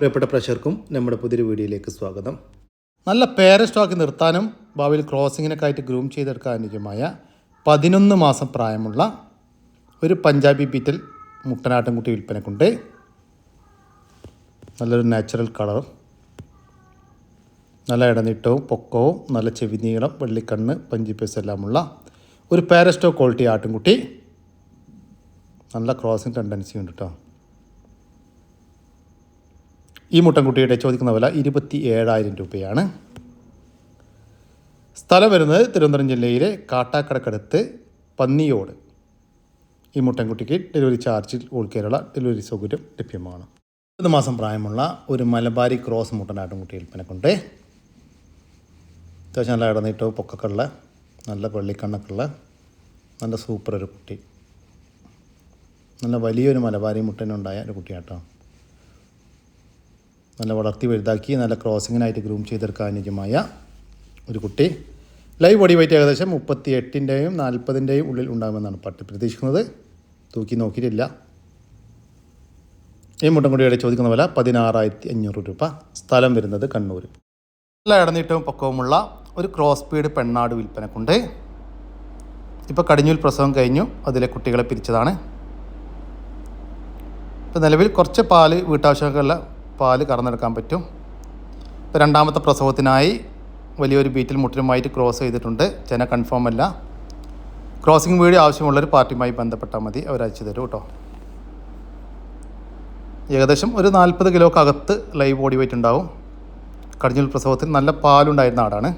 പ്രിയപ്പെട്ട പ്രഷർക്കും നമ്മുടെ പുതിയൊരു വീഡിയോയിലേക്ക് സ്വാഗതം. നല്ല പേര സ്റ്റോക്ക് നിർത്താനും ഭാവിയിൽ ക്രോസിങ്ങിനൊക്കെ ആയിട്ട് ഗ്രൂം ചെയ്തെടുക്കാൻ അനുയോജ്യമായ പതിനൊന്ന് മാസം പ്രായമുള്ള ഒരു പഞ്ചാബി ബീറ്റൽ മുട്ടനാട്ടിൻകുട്ടി വിൽപ്പനക്കുണ്ട്. നല്ലൊരു നാച്ചുറൽ കളർ നല്ല ഇടനീട്ടവും പൊക്കവും നല്ല ചെവി നീളം വെള്ളിക്കണ്ണ് പഞ്ചിപ്പേസ് എല്ലാമുള്ള ഒരു പാരസ്റ്റോ ക്വാളിറ്റി ആട്ടിൻകുട്ടി നല്ല ക്രോസിങ് ടെൻഡൻസി ഉണ്ട് കേട്ടോ ഈ മുട്ടൻകുട്ടിയുടെ ചോദിക്കുന്ന വില ഇരുപത്തി ഏഴായിരം രൂപയാണ്. സ്ഥലം വരുന്നത് തിരുവനന്തപുരം ജില്ലയിലെ കാട്ടാക്കടക്കടുത്ത് പന്നിയോട്. ഈ മുട്ടൻകുട്ടിക്ക് ഡെലിവറി ചാർജിൽ ഓൾ കേരള ഡെലിവറി സൗകര്യം ലഭ്യമാണ്. അടുത്ത മാസം പ്രായമുള്ള ഒരു മലബാരി ക്രോസ് മുട്ടനാട്ടുംകുട്ടി വിൽപ്പനക്കുണ്ട്. അത്യാവശ്യം നല്ല ഇടനീട്ടവും പൊക്കൊക്കെ ഉള്ള നല്ല വെള്ളിക്കണ്ണൊക്കെ ഉള്ള നല്ല സൂപ്പർ ഒരു കുട്ടി. നല്ല വലിയൊരു മലബാരി മുട്ടനുണ്ടായ ഒരു കുട്ടിയാട്ടോ. നല്ല വളർത്തി വലുതാക്കി നല്ല ക്രോസിങ്ങിനായിട്ട് ഗ്രൂം ചെയ്തെടുക്കാൻ അനുയോജ്യമായ ഒരു കുട്ടി. ലൈവ് ബോഡി വെയിറ്റ് ഏകദേശം മുപ്പത്തി എട്ടിന്റെയും നാൽപ്പതിന്റെയും ഉള്ളിൽ ഉണ്ടാകുമെന്നാണ് പട്ടി പ്രതീക്ഷിക്കുന്നത്. തൂക്കി നോക്കിയിട്ടില്ല. ഈ മുട്ടൻകുടിയുടെ ചോദിക്കുന്ന വില പതിനാറായിരത്തി അഞ്ഞൂറ് രൂപ. സ്ഥലം വരുന്നത് കണ്ണൂർ നല്ല ഇടനീട്ടവും പൊക്കവുമുള്ള ഒരു ക്രോസ് പീഡ് പെണ്ണാട് വിൽപ്പനക്കുണ്ട്. ഇപ്പോൾ കടിഞ്ഞൂൽ പ്രസവം കഴിഞ്ഞു. അതിലെ കുട്ടികളെ പിരിച്ചതാണ്. ഇപ്പോൾ നിലവിൽ കുറച്ച് പാൽ വീട്ടാവശ്യമൊക്കെയുള്ള പാൽ കറന്നെടുക്കാൻ പറ്റും. രണ്ടാമത്തെ പ്രസവത്തിനായി വലിയൊരു ബീറ്റിൽ മുട്ടിലുമായിട്ട് ക്രോസ് ചെയ്തിട്ടുണ്ട്. ചെന കൺഫേം അല്ല. ക്രോസിംഗ് വീഡിയോ ആവശ്യമുള്ളൊരു പാർട്ടിയുമായി ബന്ധപ്പെട്ടാൽ മതി. അവർ അയച്ചു തരും കേട്ടോ. ഏകദേശം ഒരു നാൽപ്പത് കിലോക്കകത്ത് ലൈവ് ബോഡി വെയിറ്റ് ഉണ്ടാവും. കടിഞ്ഞൂൽ പ്രസവത്തിൽ നല്ല പാലുണ്ടായിരുന്ന ആടാണ്.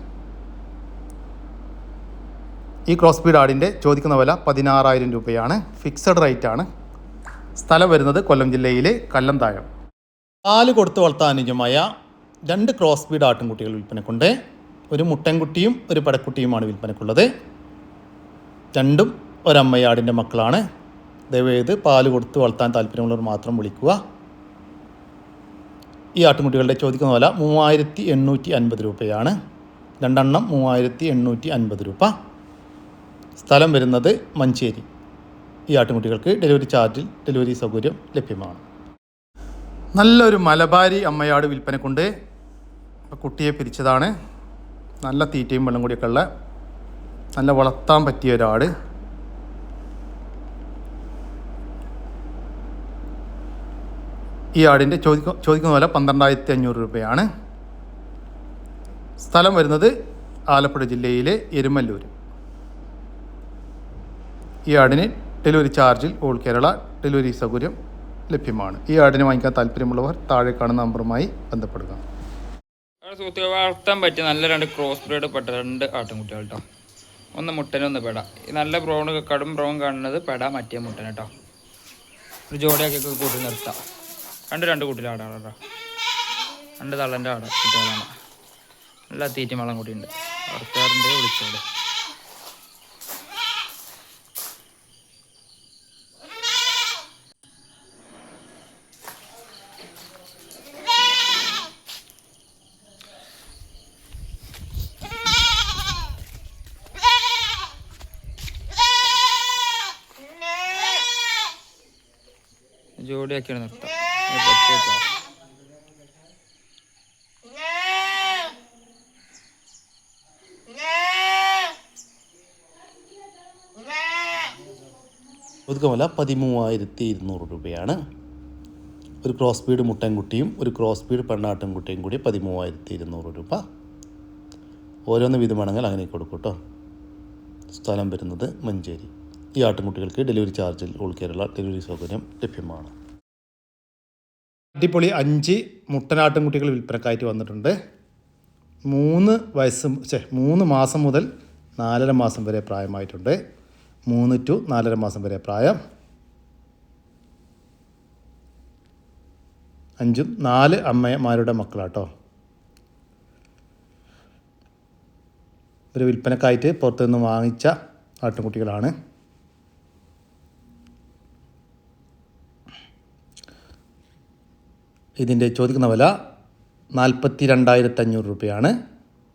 ഈ ക്രോസ് ബീഡ് ആടിന്റെ ചോദിക്കുന്ന വില പതിനാറായിരം രൂപയാണ്. ഫിക്സഡ് റേറ്റ് ആണ്. സ്ഥലം വരുന്നത് കൊല്ലം ജില്ലയിലെ കല്ലന്തായം. പാൽ കൊടുത്ത് വളർത്താൻ അനുയോജ്യമായ രണ്ട് ക്രോസ് ബീഡ് ആട്ടിൻകുട്ടികൾ വിൽപ്പനക്കുണ്ട്. ഒരു മുട്ടൻകുട്ടിയും ഒരു പടക്കുട്ടിയുമാണ് വിൽപ്പനക്കുള്ളത്. രണ്ടും ഒരമ്മയാടിന്റെ മക്കളാണ്. ദയവേത് പാൽ കൊടുത്ത് വളർത്താൻ താല്പര്യമുള്ളവർ മാത്രം വിളിക്കുക. ഈ ആട്ടിൻകുട്ടികളുടെ ചോദിക്കുന്ന വില മൂവായിരത്തി എണ്ണൂറ്റി അൻപത് രൂപയാണ്. രണ്ടെണ്ണം മൂവായിരത്തി എണ്ണൂറ്റി അൻപത് രൂപ. സ്ഥലം വരുന്നത് മഞ്ചേരി. ഈ ആട്ടിൻകുട്ടികൾക്ക് ഡെലിവറി ചാർജിൽ ഡെലിവറി സൗകര്യം ലഭ്യമാണ്. നല്ലൊരു മലബാരി അമ്മയാട് വിൽപ്പനക്കുണ്ട് കുട്ടിയെ പിരിച്ചതാണ്. നല്ല തീറ്റയും വെള്ളം കൂടിയൊക്കെ ഉള്ള നല്ല വളർത്താൻ പറ്റിയ ഒരാട്. ഈ ആടിന്റെ ചോദിക്ക ചോദിക്കുന്ന വില പന്ത്രണ്ടായിരത്തി അഞ്ഞൂറ് രൂപയാണ്. സ്ഥലം വരുന്നത് ആലപ്പുഴ ജില്ലയിലെ എരുമല്ലൂർ ഈ ആടിന് ഡെലിവറി ചാർജിൽ ഓൾ കേരള ഡെലിവറി സൗകര്യം ലഭ്യമാണ്. ഈ ആടിനെ വാങ്ങിക്കാൻ താല്പര്യമുള്ളവർ താഴെ കാണുന്ന നമ്പറുമായി ബന്ധപ്പെടുക. സുഹൃത്തുക്കൾ വളർത്താൻ പറ്റിയ നല്ല രണ്ട് ക്രോസ് ബ്രീഡ് പെട്ട രണ്ട് ആട്ടിൻകുട്ടികൾ കേട്ടോ ഒന്ന് മുട്ടനും ഒന്ന് പെട. ഈ നല്ല ബ്രൗൺ കടും ബ്രൗൺ കാണുന്നത് പെട മറ്റേ മുട്ടന കേട്ടോ ഒരു ജോഡിയാക്കി കൂട്ടി നിർത്താം. രണ്ട് രണ്ട് കുട്ടിലാടാണ് കേട്ടോ രണ്ട് തള്ളന്റെ ആട കുട്ടികളാണ്. നല്ല തീറ്റ മളം കൂടിയുണ്ട് വളർത്താറുണ്ട് വിളിച്ചോളൂ. ജോഡിയാക്കിയാണ് നിർത്താം. ഒതുക്കമല്ല പതിമൂവായിരത്തി ഇരുന്നൂറ് രൂപയാണ്. ഒരു ക്രോസ് ബീഡ് മുട്ടൻകുട്ടിയും ഒരു ക്രോസ് ബീഡ് പെണ്ണാട്ടൻകുട്ടിയും കൂടി പതിമൂവായിരത്തി ഇരുന്നൂറ് രൂപ. ഓരോന്ന് വീതമാണെങ്കിൽ വേണമെങ്കിൽ അങ്ങനെ കൊടുക്കും കേട്ടോ. സ്ഥലം വരുന്നത് മഞ്ചേരി. ഈ ആട്ടിൻകുട്ടികൾക്ക് ഡെലിവറി ചാർജിൽ ഓൾ കേരള ഡെലിവറി സൗകര്യം ലഭ്യമാണ്. അടിപൊളി അഞ്ച് മുട്ടനാട്ടിൻകുട്ടികൾ വിൽപ്പനക്കായിട്ട് വന്നിട്ടുണ്ട്. മൂന്ന് വയസ്സ് ഛെ മൂന്ന് മാസം മുതൽ നാലര മാസം വരെ പ്രായമായിട്ടുണ്ട്. മൂന്ന് ടു നാലര മാസം വരെ പ്രായം. അഞ്ചും നാല് അമ്മമാരുടെ മക്കളാട്ടോ. ഒരു വിൽപ്പനക്കായിട്ട് പുറത്തുനിന്ന് വാങ്ങിച്ച ആട്ടിൻകുട്ടികളാണ് ഇതിന്റെ ചോദിക്കുന്ന വില നാൽപ്പത്തി രണ്ടായിരത്തി അഞ്ഞൂറ് രൂപയാണ്.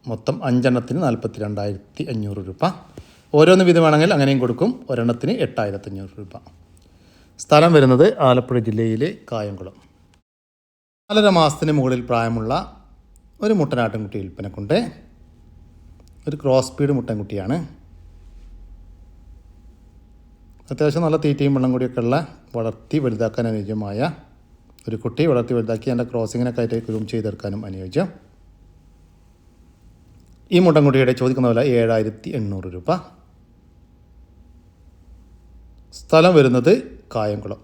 മൊത്തം അഞ്ചെണ്ണത്തിന് നാൽപ്പത്തി രണ്ടായിരത്തി അഞ്ഞൂറ് രൂപ. ഓരോന്ന് വീതം വേണമെങ്കിൽ അങ്ങനെയും കൊടുക്കും. ഒരെണ്ണത്തിന് എട്ടായിരത്തി അഞ്ഞൂറ് രൂപ. സ്ഥലം വരുന്നത് ആലപ്പുഴ ജില്ലയിലെ കായംകുളം. നാലര മാസത്തിന് മുകളിൽ പ്രായമുള്ള ഒരു മുട്ടനാട്ടിൻകുട്ടി വിൽപ്പനക്കുണ്ട്. ഒരു ക്രോസ് സ്പീഡ് മുട്ടൻകുട്ടിയാണ്. അത്യാവശ്യം നല്ല തീറ്റയും വെള്ളം കൂടിയൊക്കെ ഉള്ള വളർത്തി വലുതാക്കാൻ അനുയോജ്യമായ ഒരു കുട്ടി വളർത്തി വലുതാക്കി എന്റെ ക്രോസിങ്ങിനൊക്കെ ആയിട്ട് റൂം ചെയ്തെടുക്കാനും അനുയോജ്യം. ഈ മുട്ടൻകുട്ടിയുടെ ചോദിക്കുന്ന വില ഏഴായിരത്തി എണ്ണൂറ് രൂപ. സ്ഥലം വരുന്നത് കായംകുളം.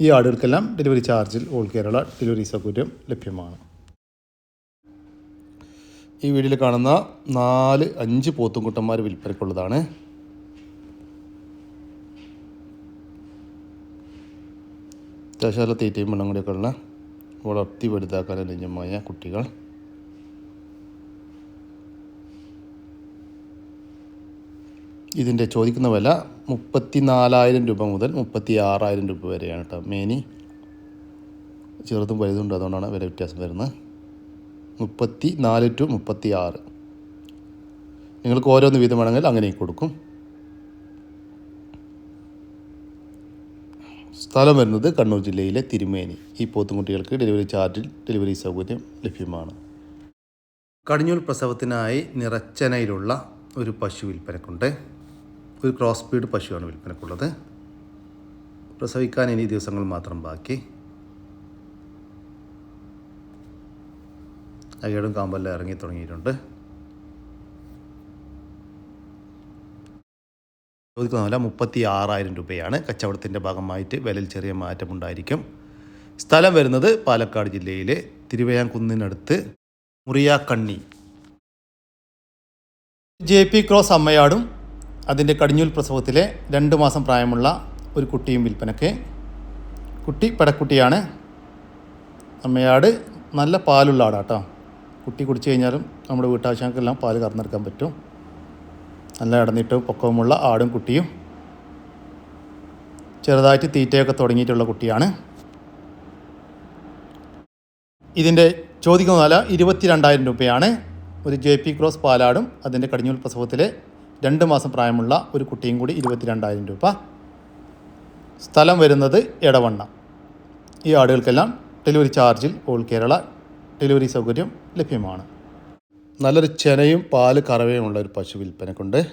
ഈ ആടുകൾക്കെല്ലാം ഡെലിവറി ചാർജിൽ ഓൾ കേരള ഡെലിവറി സൗകര്യം ലഭ്യമാണ്. ഈ വീഡിയോയിൽ കാണുന്ന നാല് അഞ്ച് പോത്തുംകുട്ടന്മാർ വിൽപ്പനയ്ക്കുള്ളതാണ്. നല്ല തീറ്റയും വെള്ളം കൂടിയൊക്കെ ഉള്ള വളർത്തി വലുതാക്കാൻ അനുജമായ കുട്ടികൾ. ഇതിന്റെ ചോദിക്കുന്ന വില മുപ്പത്തി നാലായിരം രൂപ മുതൽ മുപ്പത്തി ആറായിരം രൂപ വരെയാണ് കേട്ടോ. മേനി ചെറുതും വലുതുണ്ട് അതുകൊണ്ടാണ് വില വ്യത്യാസം വരുന്നത്. മുപ്പത്തി നാല് ടു മുപ്പത്തി ആറ് നിങ്ങൾക്ക് ഓരോന്ന് വീതം വേണമെങ്കിൽ അങ്ങനെ കൊടുക്കും. സ്ഥലം വരുന്നത് കണ്ണൂർ ജില്ലയിലെ തിരുമേനി. ഈ പോത്തുംകുട്ടികൾക്ക് ഡെലിവറി ചാർജിൽ ഡെലിവറി സൗകര്യം ലഭ്യമാണ്. കടിഞ്ഞൂൽ പ്രസവത്തിനായി നിറച്ചനയിലുള്ള ഒരു പശു വിൽപ്പനക്കുണ്ട്. ഒരു ക്രോസ് ബീഡ് പശുവാണ് വിൽപ്പനക്കുള്ളത്. പ്രസവിക്കാൻ ഇനി ദിവസങ്ങൾ മാത്രം ബാക്കി. അയ്യടും കാമ്പെല്ലാം ഇറങ്ങി തുടങ്ങിയിട്ടുണ്ട്. ചോദിക്കുന്ന വില മുപ്പത്തി ആറായിരം രൂപയാണ്. കച്ചവടത്തിന്റെ ഭാഗമായിട്ട് വിലയിൽ ചെറിയ മാറ്റമുണ്ടായിരിക്കും സ്ഥലം വരുന്നത് പാലക്കാട് ജില്ലയിലെ തിരുവയാംകുന്നിനടുത്ത് മുറിയാക്കണ്ണി. ജെ പി ക്രോസ് അമ്മയാടും അതിന്റെ കടിഞ്ഞൂൽ പ്രസവത്തിലെ രണ്ട് മാസം പ്രായമുള്ള ഒരു കുട്ടിയും വിൽപ്പനയ്ക്ക്. കുട്ടി പടക്കുട്ടിയാണ്. അമ്മയാട് നല്ല പാലുള്ള ആടാട്ടോ. കുട്ടി കുടിച്ചു കഴിഞ്ഞാലും നമ്മുടെ വീട്ടാവശ്യങ്ങൾക്കെല്ലാം പാൽ കറന്നെടുക്കാൻ പറ്റും. നല്ല ഇടന്നിട്ട് പൊക്കവുമുള്ള ആടും കുട്ടിയും. ചെറുതായിട്ട് തീറ്റയൊക്കെ തുടങ്ങിയിട്ടുള്ള കുട്ടിയാണ്. ഇതിന്റെ ചോദിക്കുന്ന വില ഇരുപത്തി രണ്ടായിരം രൂപയാണ്. ഒരു ജെ പി ക്രോസ് പാലാടും അതിന്റെ കടിഞ്ഞൂൽ പ്രസവത്തിലെ രണ്ട് മാസം പ്രായമുള്ള ഒരു കുട്ടിയും കൂടി ഇരുപത്തി രണ്ടായിരം രൂപ. സ്ഥലം വരുന്നത് എടവണ്ണ. ഈ ആടുകൾക്കെല്ലാം ഡെലിവറി ചാർജിൽ ഓൾ കേരള ഡെലിവറി സൗകര്യം ലഭ്യമാണ്. നല്ലൊരു ചെനയും പാൽ കറവയുമുള്ള ഒരു പശു വിൽപ്പനക്കുണ്ട്.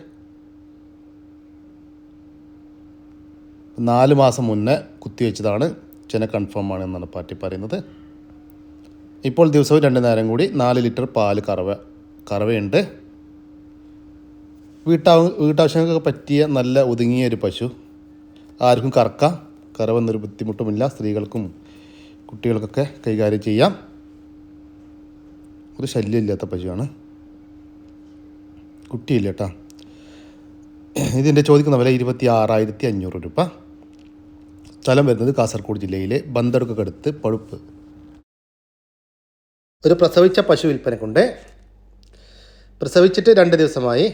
നാല് മാസം മുന്നേ കുത്തിവെച്ചതാണ് ചെന കൺഫേം ആണ് എന്നാണ് പാർട്ടി പറയുന്നത്. ഇപ്പോൾ ദിവസവും രണ്ട് നേരം കൂടി നാല് ലിറ്റർ പാൽ കറവ കറവയുണ്ട്. വീട്ടാ വീട്ടാവശ്യങ്ങൾക്കൊക്കെ പറ്റിയ നല്ല ഒതുങ്ങിയ ഒരു പശു. ആർക്കും കറക്കാം. കറവെന്നൊരു ബുദ്ധിമുട്ടുമില്ല. സ്ത്രീകൾക്കും കുട്ടികൾക്കൊക്കെ കൈകാര്യം ചെയ്യാം. ഒരു ശല്യമില്ലാത്ത പശുവാണ്. കുട്ടിയില്ല കേട്ടോ. ഇതിന്റെ ചോദിക്കുന്ന വില ഇരുപത്തി ആറായിരത്തി അഞ്ഞൂറ് രൂപ. സ്ഥലം വരുന്നത് കാസർഗോഡ് ജില്ലയിലെ ബന്തടുക്കടുത്ത് പഴുപ്പ്. ഒരു പ്രസവിച്ച പശു വിൽപ്പനക്കുണ്ട് പ്രസവിച്ചിട്ട് രണ്ട് ദിവസമായി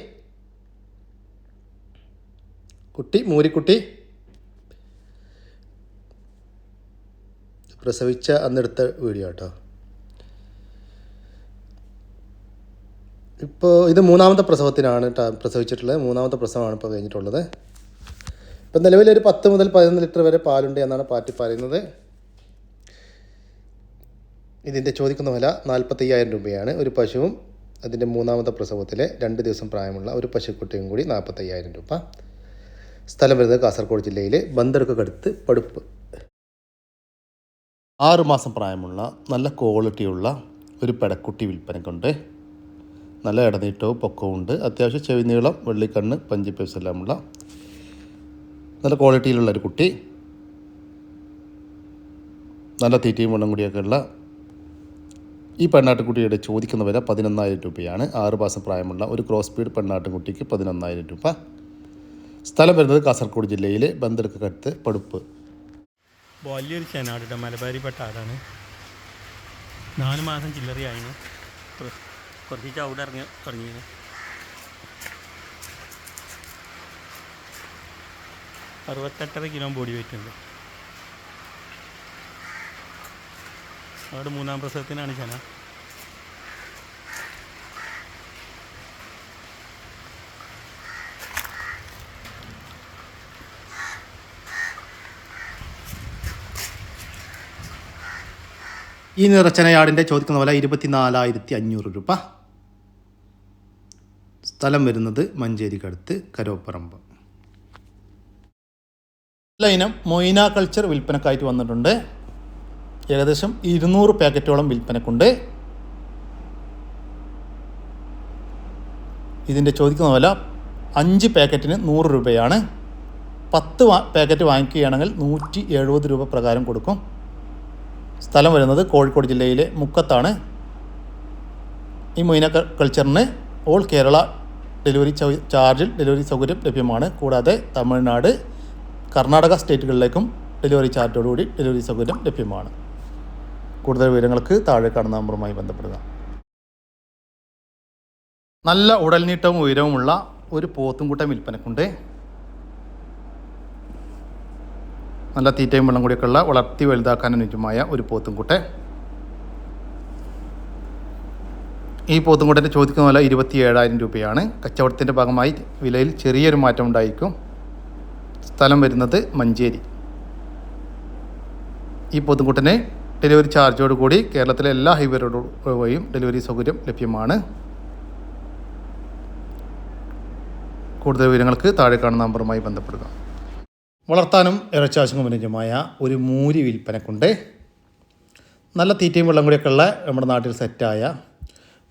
കുട്ടി മൂരിക്കുട്ടി പ്രസവിച്ച അന്നെടുത്ത വീഡിയോ കേട്ടോ ഇപ്പോൾ ഇത് മൂന്നാമത്തെ പ്രസവത്തിനാണ് പ്രസവിച്ചിട്ടുള്ളത്. മൂന്നാമത്തെ പ്രസവമാണ് ഇപ്പോൾ കഴിഞ്ഞിട്ടുള്ളത്. ഇപ്പം നിലവിൽ ഒരു പത്ത് മുതൽ പതിനൊന്ന് ലിറ്റർ വരെ പാലുണ്ട് എന്നാണ് പാറ്റി പറയുന്നത്. ഇതിന്റെ ചോദിക്കുന്ന വില നാൽപ്പത്തയ്യായിരം രൂപയാണ്. ഒരു പശുവും അതിന്റെ മൂന്നാമത്തെ പ്രസവത്തിലെ രണ്ട് ദിവസം പ്രായമുള്ള ഒരു പശുക്കുട്ടിയും കൂടി നാൽപ്പത്തയ്യായിരം രൂപ. സ്ഥലം വരുന്നത് കാസർഗോഡ് ജില്ലയിലെ ബന്ദർക്കടുത്ത് പടുപ്പ്. ആറുമാസം പ്രായമുള്ള നല്ല ക്വാളിറ്റിയുള്ള ഒരു പെടക്കുട്ടി വിൽപ്പനക്കുണ്ട്. നല്ല ഇടനീട്ടവും പൊക്കവും ഉണ്ട്. അത്യാവശ്യം ചെവി നീളം വെള്ളിക്കണ്ണ് പഞ്ചിപ്പേസ് എല്ലാമുള്ള നല്ല ക്വാളിറ്റിയിലുള്ള ഒരു കുട്ടി. നല്ല തീറ്റയും വെള്ളം കൂടിയൊക്കെ ഉള്ള ഈ പെണ്ണാട്ടുകുട്ടിയുടെ ചോദിക്കുന്ന വില പതിനൊന്നായിരം രൂപയാണ്. ആറ് മാസം പ്രായമുള്ള ഒരു ക്രോസ് സ്പീഡ് പെണ്ണാട്ടുകുട്ടിക്ക് പതിനൊന്നായിരം രൂപ. സ്ഥലം വരുന്നത് കാസർഗോഡ് ജില്ലയിലെ ബന്ദർക്കടുത്ത് പടുപ്പ്. വലിയൊരു ചെനാട് മലബാരി ആടാണ്. നാല് മാസം ചില്ലറയായിരുന്നു കുറച്ച് ചവിട് ഇറങ്ങി തുടങ്ങിയത്. അറുപത്തെട്ടര കിലോ ബോഡി വെയിറ്റ് ഉണ്ട്. അവിടെ മൂന്നാം പ്രസവത്തിനാണ് ചന ഈ നിറച്ചനയാടിന്റെ ചോദിക്കുന്ന വില ഇരുപത്തിനാലായിരത്തി അഞ്ഞൂറ് രൂപ. സ്ഥലം വരുന്നത് മഞ്ചേരിക്കടുത്ത് കരോപ്പറമ്പ്. ഇനം മൊയ്ന കൾച്ചർ വിൽപ്പനക്കായിട്ട് വന്നിട്ടുണ്ട്. ഏകദേശം ഇരുന്നൂറ് പാക്കറ്റോളം വിൽപ്പനക്കുണ്ട്. ഇതിന്റെ ചോദിക്കുന്ന വില അഞ്ച് പാക്കറ്റിന് നൂറ് രൂപയാണ്. പത്ത് പാക്കറ്റ് വാങ്ങിക്കുകയാണെങ്കിൽ നൂറ്റി എഴുപത് രൂപ പ്രകാരം കൊടുക്കും. സ്ഥലം വരുന്നത് കോഴിക്കോട് ജില്ലയിലെ മുക്കത്താണ്. ഈ മൊയ്ന കൾച്ചറിന് ഓൾ കേരള ഡെലിവറി ചാർജിൽ ഡെലിവറി സൗകര്യം ലഭ്യമാണ്. കൂടാതെ തമിഴ്നാട് കർണാടക സ്റ്റേറ്റുകളിലേക്കും ഡെലിവറി ചാർജോടുകൂടി ഡെലിവറി സൗകര്യം ലഭ്യമാണ്. കൂടുതൽ വിവരങ്ങൾക്ക് താഴെ കാണുന്ന നമ്പറുമായി ബന്ധപ്പെടുക. നല്ല ഉടൽനീട്ടവും ഉയരവുമുള്ള ഒരു പോത്തുംകൂട്ടം വിൽപ്പനക്കുണ്ട്. നല്ല തീറ്റയും വെള്ളം കൂടിയൊക്കെയുള്ള വളർത്തി വലുതാക്കാൻ അനുയോജ്യമായ ഒരു പോത്തുംകുട്ടെ ഈ പോത്തുംകുട്ടന്റെ ചോദിക്കുന്ന വില ഇരുപത്തി ഏഴായിരം രൂപയാണ്. കച്ചവടത്തിന്റെ ഭാഗമായി വിലയിൽ ചെറിയൊരു മാറ്റം ഉണ്ടായിരിക്കും സ്ഥലം വരുന്നത് മഞ്ചേരി. ഈ പോത്തുംകുട്ടന് ഡെലിവറി ചാർജോട് കൂടി കേരളത്തിലെ എല്ലാ ഹൈവേ റോഡുകളും ഡെലിവറി സൗകര്യം ലഭ്യമാണ്. കൂടുതൽ വിവരങ്ങൾക്ക് താഴെ കാണുന്ന നമ്പറുമായി ബന്ധപ്പെടുക. വളർത്താനും അനുയോജ്യമായ ഒരു മൂരി വിൽപ്പനക്കുണ്ട്. നല്ല തീറ്റയും വെള്ളം കൂടിയൊക്കെ ഉള്ള നമ്മുടെ നാട്ടിൽ സെറ്റായ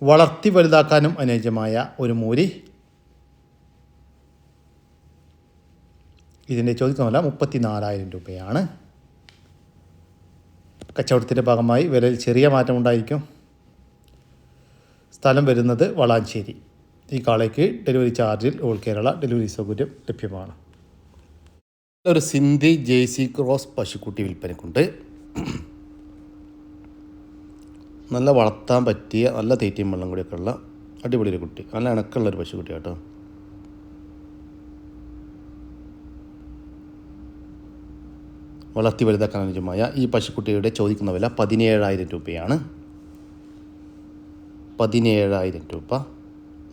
വളർത്തി വലുതാക്കാനും അനുയോജ്യമായ ഒരു മൂരി. ഇതിന്റെ ചോദിക്കുന്ന വില മുപ്പത്തി നാലായിരം രൂപയാണ്. കച്ചവടത്തിന്റെ ഭാഗമായി വിലയിൽ ചെറിയ മാറ്റമുണ്ടായിരിക്കും സ്ഥലം വരുന്നത് വളാഞ്ചേരി. ഈ കാളയ്ക്ക് ഡെലിവറി ചാർജിൽ ഓൾ കേരള ഡെലിവറി സൗകര്യം ലഭ്യമാണ്. ഒരു സിന്ധി ജേസി ക്രോസ് പശുക്കുട്ടി വിൽപ്പനക്കുണ്ട് നല്ല വളർത്താൻ പറ്റിയ നല്ല തീറ്റയും വെള്ളം കൂടിയൊക്കെ ഉള്ള അടിപൊളി ഒരു കുട്ടി. നല്ല ഇണക്കുള്ള ഒരു പശുക്കുട്ടി കേട്ടോ. വളർത്തി വലുതാക്കാൻ അനുജമായ ഈ പശുക്കുട്ടിയുടെ ചോദിക്കുന്ന വില പതിനേഴായിരം രൂപയാണ്. പതിനേഴായിരം രൂപ.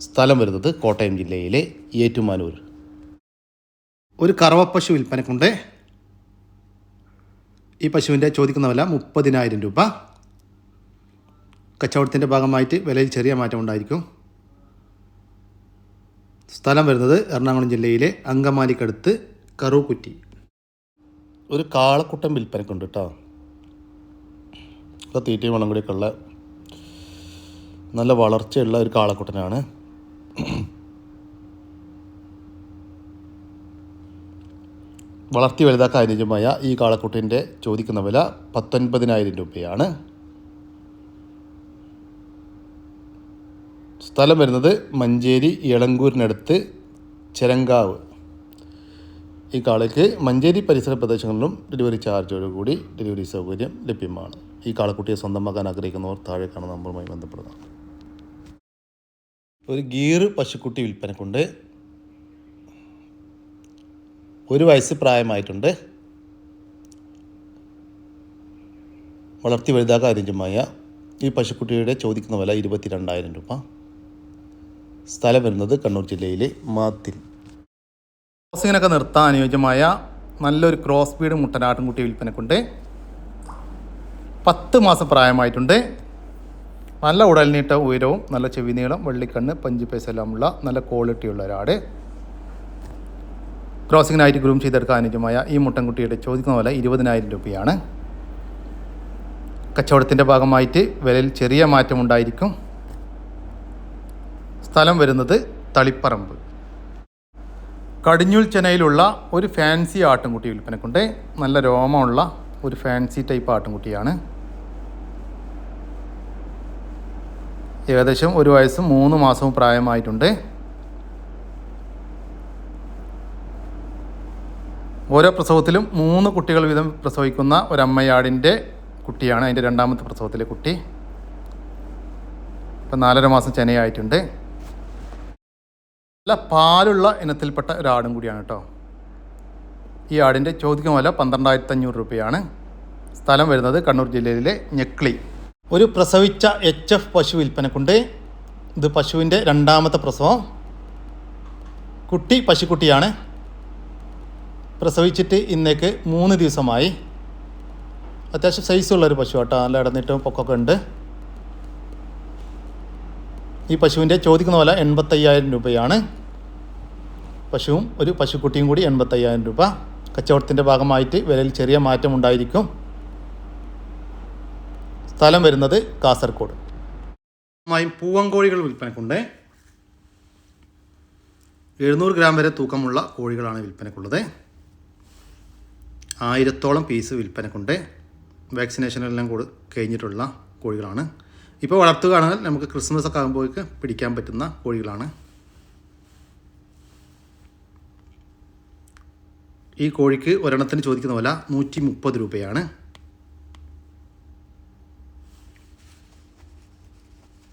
സ്ഥലം വരുന്നത് കോട്ടയം ജില്ലയിലെ ഏറ്റുമാനൂർ. ഒരു കറവപ്പശു വിൽപ്പനക്കുണ്ട്. ഈ പശുവിന്റെ ചോദിക്കുന്ന വില മുപ്പതിനായിരം രൂപ. കച്ചവടത്തിന്റെ ഭാഗമായിട്ട് വിലയിൽ ചെറിയ മാറ്റം ഉണ്ടായിരിക്കും. സ്ഥലം വരുന്നത് എറണാകുളം ജില്ലയിലെ അങ്കമാലിക്കടുത്ത് കറുകുറ്റി. ഒരു കാളക്കുട്ടൻ വിൽപ്പനക്കുണ്ട് കേട്ടോ അപ്പോൾ തീറ്റയും വെള്ളം കൂടിയൊക്കെ ഉള്ള നല്ല വളർച്ചയുള്ള ഒരു കാളക്കുട്ടനാണ്. വളർത്തി വലുതാക്കാൻ അനുയോജ്യമായ ഈ കാളക്കുട്ടിന്റെ ചോദിക്കുന്ന വില പത്തൊൻപതിനായിരം രൂപയാണ്. സ്ഥലം വരുന്നത് മഞ്ചേരി ഇളങ്കൂരിനടുത്ത് ചെരങ്കാവ്. ഈ കാളയ്ക്ക് മഞ്ചേരി പരിസര പ്രദേശങ്ങളിലും ഡെലിവറി ചാർജോടുകൂടി ഡെലിവറി സൗകര്യം ലഭ്യമാണ്. ഈ കാളക്കുട്ടിയെ സ്വന്തമാക്കാൻ ആഗ്രഹിക്കുന്നവർ താഴെ കാണുന്ന നമ്പറുമായി ബന്ധപ്പെടുക. ഒരു ഗീർ പശുക്കുട്ടി വിൽപ്പനക്കുണ്ട്. ഒരു വയസ്സ് പ്രായമായിട്ടുണ്ട്. വളർത്തി വലുതാക്കാൻ ഈ പശുക്കുട്ടിയുടെ ചോദിക്കുന്ന വില ഇരുപത്തി രണ്ടായിരം രൂപ. സ്ഥലം വരുന്നത് കണ്ണൂർ ജില്ലയിലെ മാത്തിൽ. ക്രോസിങ്ങിനൊക്കെ നിർത്താൻ അനുയോജ്യമായ നല്ലൊരു ക്രോസ് ബീഡ് മുട്ടനാട്ടിൻകുട്ടി വിൽപ്പനക്കുണ്ട്. പത്ത് മാസം പ്രായമായിട്ടുണ്ട്. നല്ല ഉടൽനീട്ട ഉയരവും നല്ല ചെവി നീളം വെള്ളിക്കണ്ണ് പഞ്ച് പൈസ എല്ലാമുള്ള നല്ല ക്വാളിറ്റിയുള്ള ഒരാട്. ക്രോസിങ്ങിനായിട്ട് ഗ്രൂം ചെയ്തെടുക്കാൻ അനുയോജ്യമായ ഈ മുട്ടൻകുട്ടിയുടെ ചോദിക്കുന്ന വില ഇരുപതിനായിരം രൂപയാണ്. കച്ചവടത്തിന്റെ ഭാഗമായിട്ട് വിലയിൽ ചെറിയ മാറ്റമുണ്ടായിരിക്കും. സ്ഥലം വരുന്നത് തളിപ്പറമ്പ്. കടിഞ്ഞൂൽ ചെനയിലുള്ള ഒരു ഫാൻസി ആട്ടിൻകുട്ടി വിൽപ്പനക്കുണ്ട്. നല്ല രോമമുള്ള ഒരു ഫാൻസി ടൈപ്പ് ആട്ടിൻകുട്ടിയാണ് ഏകദേശം ഒരു വയസ്സും മൂന്ന് മാസവും പ്രായമായിട്ടുണ്ട്. ഓരോ പ്രസവത്തിലും മൂന്ന് കുട്ടികൾ വീതം പ്രസവിക്കുന്ന ഒരമ്മയാടിന്റെ കുട്ടിയാണ്. അതിന്റെ രണ്ടാമത്തെ പ്രസവത്തിലെ കുട്ടി. ഇപ്പം നാലര മാസം ചെനയായിട്ടുണ്ട് നല്ല പാലുള്ള ഇനത്തിൽപ്പെട്ട ഒരു ആടും കൂടിയാണ് കേട്ടോ. ഈ ആടിന്റെ ചോദ്യം വില പന്ത്രണ്ടായിരത്തി അഞ്ഞൂറ് രൂപയാണ്. സ്ഥലം വരുന്നത് കണ്ണൂർ ജില്ലയിലെ ഞെക്ലി ഒരു പ്രസവിച്ച എച്ച് എഫ് പശു വിൽപ്പനക്കുണ്ട്. ഇത് പശുവിന്റെ രണ്ടാമത്തെ പ്രസവം. കുട്ടി പശുക്കുട്ടിയാണ്. പ്രസവിച്ചിട്ട് ഇന്നേക്ക് മൂന്ന് ദിവസമായി. അത്യാവശ്യം സൈസുള്ളൊരു പശു കേട്ടോ നല്ല ഇടന്നിട്ടും പൊക്കൊക്കെ ഉണ്ട്. ഈ പശുവിന്റെ ചോദിക്കുന്ന വില എൺപത്തയ്യായിരം രൂപയാണ്. പശുവും ഒരു പശുക്കുട്ടിയും കൂടി എൺപത്തയ്യായിരം രൂപ. കച്ചവടത്തിന്റെ ഭാഗമായിട്ട് വിലയിൽ ചെറിയ മാറ്റം ഉണ്ടായിരിക്കും. സ്ഥലം വരുന്നത് കാസർഗോഡ്. പൂവങ്കോഴികൾ വിൽപ്പനക്കുണ്ട്. എഴുന്നൂറ് ഗ്രാം വരെ തൂക്കമുള്ള കോഴികളാണ് വിൽപ്പനക്കുള്ളത്. ആയിരത്തോളം പീസ് വിൽപ്പനക്കുണ്ട്. വാക്സിനേഷനെല്ലാം കൂടി കഴിഞ്ഞിട്ടുള്ള കോഴികളാണ്. ഇപ്പോൾ വളർത്തുകയാണെങ്കിൽ നമുക്ക് ക്രിസ്മസ് ഒക്കെ ആകുമ്പോഴേക്ക് പിടിക്കാൻ പറ്റുന്ന കോഴികളാണ്. ഈ കോഴിക്ക് ഒരെണ്ണത്തിന് ചോദിക്കുന്ന വില നൂറ്റി മുപ്പത് രൂപയാണ്.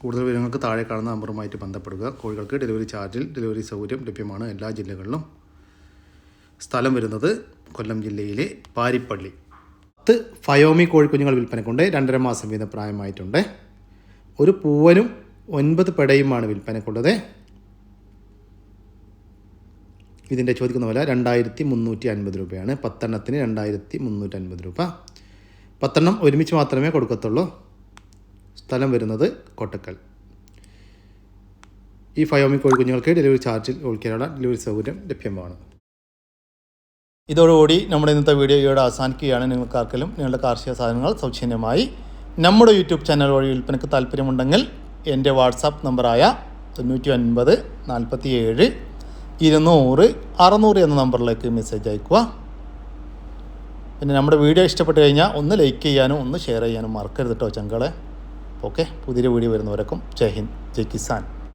കൂടുതൽ വിവരങ്ങൾക്ക് താഴെ കാണുന്ന നമ്പറുമായിട്ട് ബന്ധപ്പെടുക. കോഴികൾക്ക് ഡെലിവറി ചാർജിൽ ഡെലിവറി സൗകര്യം ലഭ്യമാണ് എല്ലാ ജില്ലകളിലും. സ്ഥലം വരുന്നത് കൊല്ലം ജില്ലയിലെ പാരിപ്പള്ളി. പത്ത് ഫയോമി കോഴിക്കുഞ്ഞുങ്ങൾ വിൽപ്പനക്കുണ്ട് രണ്ടര മാസം വീതം പ്രായമായിട്ടുണ്ട്. ഒരു പൂവനും ഒൻപത് പെടയുമാണ് വിൽപ്പനക്കുള്ളത്. ഇതിന്റെ ചോദിക്കുന്ന വില രണ്ടായിരത്തി മുന്നൂറ്റി അൻപത് രൂപയാണ്. പത്തെണ്ണത്തിന് രണ്ടായിരത്തി മുന്നൂറ്റി അൻപത് രൂപ. പത്തെണ്ണം ഒരുമിച്ച് മാത്രമേ കൊടുക്കത്തുള്ളൂ. സ്ഥലം വരുന്നത് കോട്ടക്കൽ. ഈ ഫയോമി കോഴിക്കുഞ്ഞുങ്ങൾക്ക് ഡെലിവറി ചാർജിൽ ഒഴിക്കാനുള്ള ഡെലിവറി സൗകര്യം ലഭ്യമാണ്. ഇതോടുകൂടി നമ്മുടെ ഇന്നത്തെ വീഡിയോ ഇവിടെ അവസാനിക്കുകയാണ്. നിങ്ങൾക്ക് ആർക്കെങ്കിലും നിങ്ങളുടെ കാർഷിക സാധനങ്ങൾ സൗജന്യമായി നമ്മുടെ യൂട്യൂബ് ചാനൽ വഴി വിൽപ്പനയ്ക്ക് താല്പര്യമുണ്ടെങ്കിൽ എന്റെ വാട്സാപ്പ് നമ്പറായ തൊണ്ണൂറ്റി ഒൻപത് നാൽപ്പത്തി ഏഴ് ഇരുന്നൂറ് അറുന്നൂറ് എന്ന നമ്പറിലേക്ക് മെസ്സേജ് അയക്കുക. പിന്നെ നമ്മുടെ വീഡിയോ ഇഷ്ടപ്പെട്ട് കഴിഞ്ഞാൽ ഒന്ന് ലൈക്ക് ചെയ്യാനും ഒന്ന് ഷെയർ ചെയ്യാനും മറക്കരുത് കേട്ടോ ചങ്കളെ. ഓക്കെ പുതിയൊരു വീഡിയോ വരുന്നവരേക്കും. ജയ് ഹിന്ദ് ജയ് കിസാൻ.